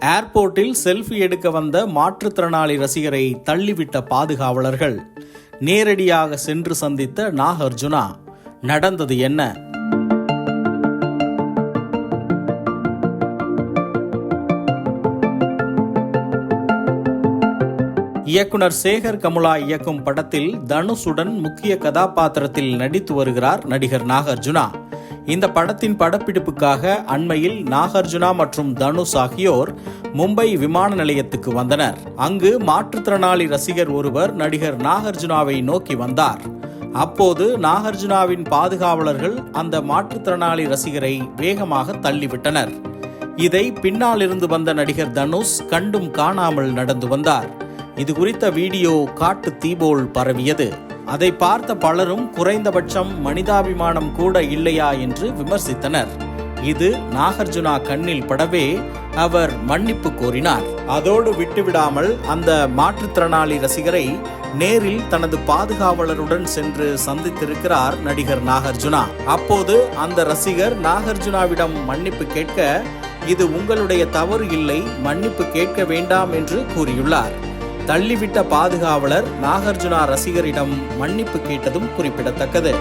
ஏர்போர்ட்டில் செல்ஃபி எடுக்க வந்த மாற்றுத்திறனாளி ரசிகரை தள்ளிவிட்ட பாதுகாவலர்கள். நேரடியாக சென்று சந்தித்த நாகார்ஜுனா நடந்தது என்ன? இயக்குனர் சேகர் கமுலா இயக்கும் படத்தில் தனுஷுடன் முக்கிய கதாபாத்திரத்தில் நடித்து வருகிறார் நடிகர் நாகார்ஜுனா. இந்த படத்தின் படப்பிடிப்புக்காக அண்மையில் நாகார்ஜுனா மற்றும் தனுஷ் ஆகியோர் மும்பை விமான நிலையத்துக்கு வந்தனர். அங்கு மாற்றுத்திறனாளி ரசிகர் ஒருவர் நடிகர் நாகார்ஜுனாவை நோக்கி வந்தார். அப்போது நாகார்ஜுனாவின் பாதுகாவலர்கள் அந்த மாற்றுத்திறனாளி ரசிகரை வேகமாக தள்ளிவிட்டனர். இதை பின்னால் இருந்து வந்த நடிகர் தனுஷ் கண்டும் காணாமல் நடந்து வந்தார். இது குறித்த வீடியோ காட்டு தீபோல் பரவியது. அதை பார்த்த பலரும் குறைந்தபட்சம் மனிதாபிமானம் கூட இல்லையா என்று விமர்சித்தனர். இது நாகார்ஜுனா கண்ணில் படவே அவர் மன்னிப்பு கோரினார். அதோடு விட்டுவிடாமல் அந்த மாற்றுத்திறனாளி ரசிகரை நேரில் தனது பாதுகாவலருடன் சென்று சந்தித்திருக்கிறார் நடிகர் நாகார்ஜுனா. அப்போது அந்த ரசிகர் நாகார்ஜுனாவிடம் மன்னிப்பு கேட்க இது உங்களுடைய தவறு இல்லை மன்னிப்பு கேட்க வேண்டாம் என்று கூறியுள்ளார். தள்ளிவிட்ட பாதுகாவலர் நாகார்ஜுனா ரசிகரிடம் மன்னிப்பு கேட்டதும் குறிப்பிடத்தக்கது.